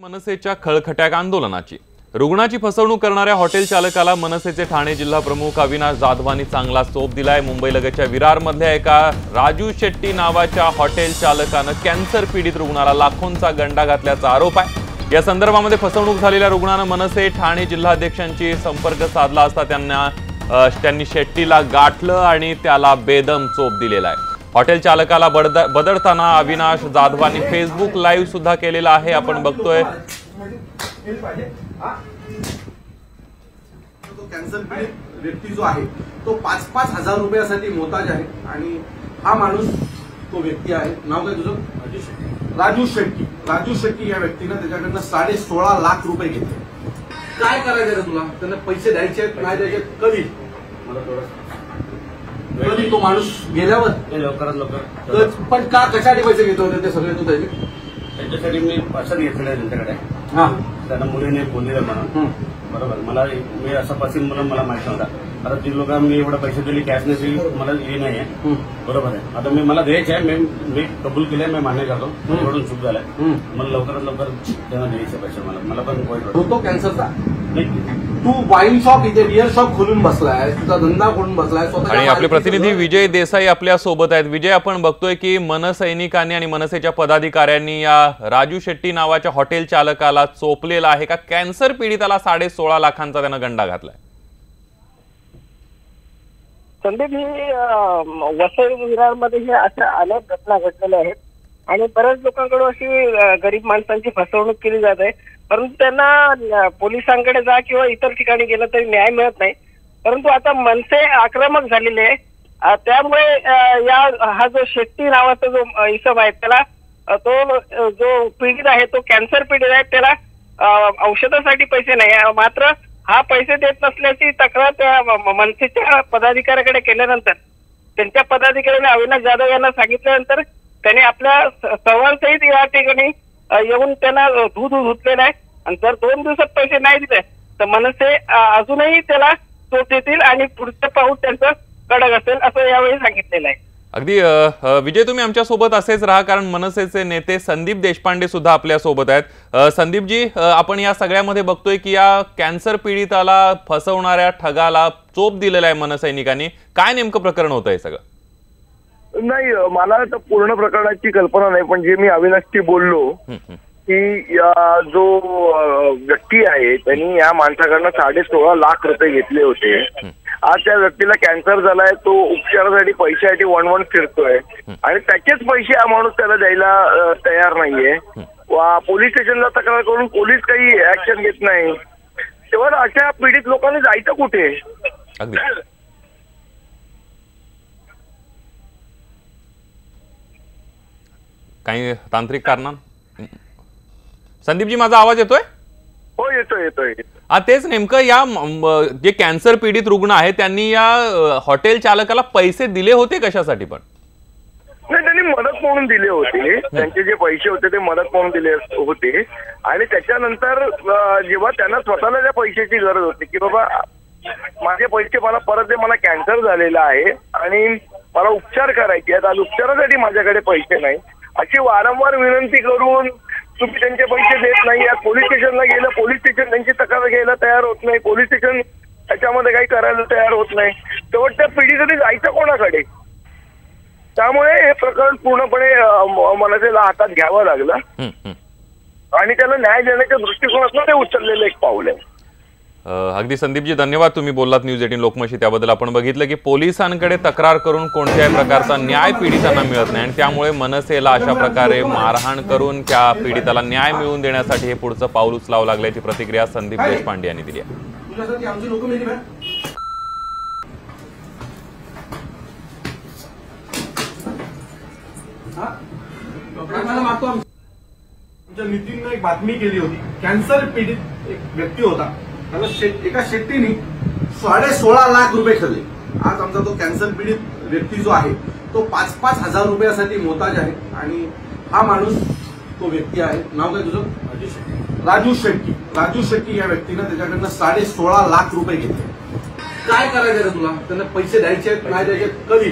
मनसेच्या खळखट्याक आंदोलनाची. रुग्णाची फसवणूक करणाऱ्या हॉटेल चालकाला मनसेचे ठाणे जिल्हा प्रमुख अविनाश जाधवानी चांगला चोप दिलाय. मुंबईलगतच्या विरारमधल्या एका राजू शेट्टी नावाच्या हॉटेल चालकानं कॅन्सर पीडित रुग्णाला लाखोंचा गंडा घातल्याचा आरोप आहे. या संदर्भामध्ये फसवणूक झालेल्या रुग्णानं मनसे ठाणे जिल्हाध्यक्षांशी संपर्क साधला असता त्यांना त्यांनी शेट्टीला गाठलं आणि त्याला बेदम चोप दिलेला आहे. हॉटेल चालकाला बडद बदडताना अविनाश जाधवानी फेसबुक लाईव्ह सुद्धा केलेला आहे. आपण बघतोय. पीडित व्यक्ती जो आहे तो पाच पाच हजार रुपयासाठी मोताज आहे आणि हा माणूस तो व्यक्ती आहे. नाव काय तुझं? राजू शेट्टी. राजू शेट्टी. या व्यक्तीनं त्याच्याकडनं साडे सोळा लाख रुपये घेतले. काय करायचं तुला? त्यांना पैसे द्यायचे आहेत नाही द्यायचे? कधी? मला थोडं कधी तो माणूस गेल्यावर लवकरात लवकर. तर पण का कशासाठी पैसे घेतो होते ते सगळे तू त्याचे त्यांच्यासाठी मी असं घेतलेलं आहे त्यांच्याकडे. हा. त्यांना मुलीने बोललेलं म्हणून. बरोबर. मला मी असं पासिंग म्हणून मला माहीत नव्हता. आता ती लोक मी एवढे पैसे दिले कॅश नसेल मला हे नाही आहे. बरोबर आहे. आता मी मला द्यायचे आहे. मी मी कबूल केलंय मी मान्य करतो. एवढून चूक झालाय. मला लवकरात लवकर त्यांना द्यायचे पैसे मला. मला पण वाईट वाटतं. होतो कॅन्सरचा नाही, तू वाईन शॉप इथे बिअर शॉप खोलून बसलाय तुझा धंदा खोलून बसलाय आणि आपले प्रतिनिधी विजय देसाई आपल्यासोबत आहेत. विजय आपण बघतोय की मनसैनिकांनी आणि मनसेच्या पदाधिकाऱ्यांनी या राजू शेट्टी नावाच्या हॉटेल चालकाला चोपलेला आहे का? कॅन्सर पीडिताला साडे सोळा लाखांचा त्यानं गंडा घातलाय. संदीप ही वसई विरारमध्ये हे अशा अनेक घटना घडलेल्या आहेत. आणि बऱ्याच लोकांकडून अशी गरीब माणसांची फसवणूक केली जात आहे. परंतु त्यांना पोलिसांकडे जा किंवा इतर ठिकाणी गेलं तरी न्याय मिळत नाही. परंतु आता मनसे आक्रमक झालेले आहे त्यामुळे या हा जो शेट्टी नावाचा जो इसम आहे त्याला तो जो पीडित आहे तो कॅन्सर पीडित आहे त्याला औषधासाठी पैसे नाही. मात्र हा पैसे देत नसल्याची तक्रार त्या मनसेच्या पदाधिकाऱ्याकडे केल्यानंतर त्यांच्या पदाधिकाऱ्याने अविनाश जाधव यांना सांगितल्यानंतर त्याने आपल्या सर्वांसहित या ठिकाणी येऊन त्यांना दूध धुतलेलं आहे. आणि जर दोन दिवसात पैसे नाही दिले तर मनसे अजूनही त्याला चोट देतील आणि पुढचं पाऊल त्यांचं कडक असेल असं यावेळी सांगितलेलं आहे. अगदी विजय तुम्ही आमच्यासोबत असेच राहा कारण मनसेचे नेते संदीप देशपांडे सुद्धा आपल्यासोबत आहेत. संदीपजी आपण या सगळ्यामध्ये बघतोय की या कॅन्सर पीडिताला फसवणाऱ्या ठगाला चोप दिलेला आहे मनसैनिकांनी. काय नेमकं प्रकरण होतं हे सगळं? नाही मला तर पूर्ण प्रकरणाची कल्पना नाही पण जे मी अविनाशशी बोललो. की या जो व्यक्ती आहे त्यांनी या माणसाकडनं साडे सोळा लाख रुपये घेतले होते. आज त्या व्यक्तीला कॅन्सर झालाय तो उपचारासाठी पैशासाठी वन वन फिरतोय आणि त्याचेच पैसे हा माणूस त्याला द्यायला तयार नाहीये. पोलीस स्टेशनला तक्रार करून पोलीस काही ऍक्शन घेत नाही. तेव्हा अशा पीडित लोकांनी जायचं कुठे? काही तांत्रिक कारणा संदीपजी माझा आवाज येतोय? हो येतोय येतोय हा तेच नेमकं या जे कॅन्सर पीडित रुग्ण आहेत त्यांनी या हॉटेल चालकाला पैसे दिले होते कशासाठी पण? नाही त्यांनी मदत म्हणून दिले होते. त्यांचे जे पैसे होते ते मदत म्हणून दिले होते. आणि त्याच्यानंतर जेव्हा त्यांना स्वतःला त्या पैशाची गरज होती की बाबा माझे पैसे मला परत दे मला कॅन्सर झालेला आहे आणि मला उपचार करायचे आहेत आज उपचारासाठी माझ्याकडे पैसे नाही. अशी वारंवार विनंती करून तुम्ही त्यांचे पैसे देत नाही. आज पोलीस स्टेशनला गेलं पोलीस स्टेशन त्यांची तक्रार घ्यायला तयार होत नाही. पोलीस स्टेशन त्याच्यामध्ये काही करायला तयार होत नाही. तेव्हा त्या पिढीसाठी जायचं कोणाकडे त्यामुळे हे प्रकरण पूर्णपणे अ, म- मनसेला हातात घ्यावं लागलं. आणि त्याला न्याय देण्याच्या दृष्टिकोनातून ते उचललेलं एक पाऊल आहे. अगदी संदीपजी धन्यवाद तुम्ही बोललात न्यूज एटीन लोकमशी. त्याबद्दल आपण बघितलं की पोलिसांकडे तक्रार करून कोणत्याही प्रकारचा न्याय पीडितांना मिळत नाही. आणि त्यामुळे मनसेला अशा प्रकारे मारहाण करून त्या पीडिताला न्याय मिळवून देण्यासाठी हे पुढचं पाऊल उचलावं लागल्याची प्रतिक्रिया संदीप देशपांडे यांनी दिली आहे. आमच्या नितीननं एक बातमी केली होती. कॅन्सर पीडित एक व्यक्ती होता. त्याला शेट एका शेट्टीने साडे सोळा लाख रुपये खाल्ले. आज आमचा तो कॅन्सर पीडित व्यक्ती जो आहे तो पाच पाच हजार रुपयासाठी मोताज आहे आणि हा माणूस तो व्यक्ती आहे. नाव काय तुझं? राजू शेट्टी. राजू शेट्टी. या व्यक्तीनं त्याच्याकडनं साडे सोळा लाख रुपये घेतले. काय करायचं तुला? त्यांना पैसे द्यायचे आहेत नाही द्यायचे? कधी?